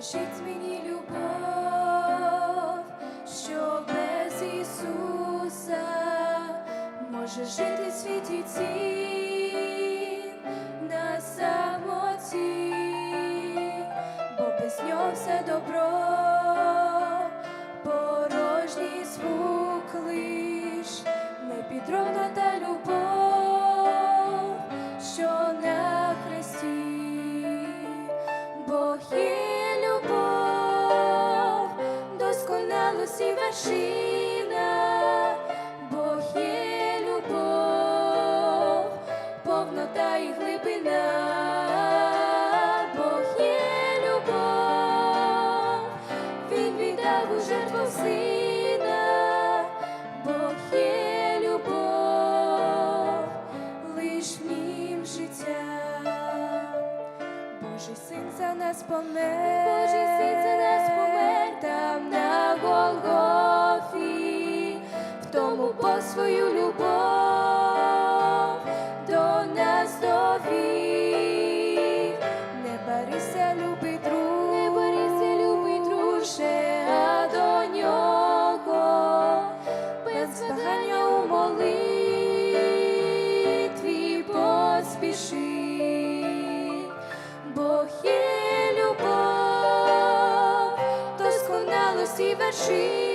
Покажіть мені любов, що без Ісуса може жити світі цін досконалості вершина, Бог є любов, повнота і глибина, Бог є любов, Він віддав у жертву сина, Бог є любов, лиш нім життя. Божий син за нас помер, Божий син за нас Голгофі, в тому по свою любов досконалості вершина,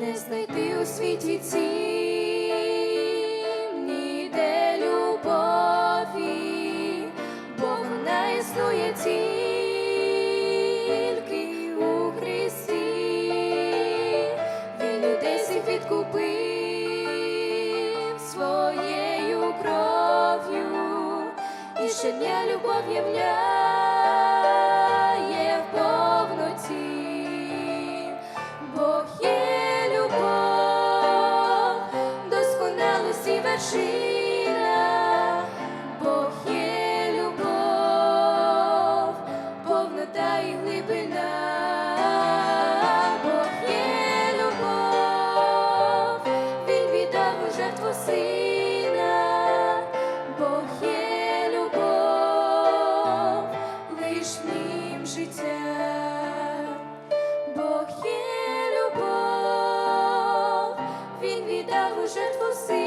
не знайти у світі цім ніде любові, бо вона існує тільки у Христі. Він людей всіх відкупив своєю кров'ю і щодня любов являє. жертву сина, Бог є любов, лиш ним життя, Бог є любов, він віддав у жертву сина.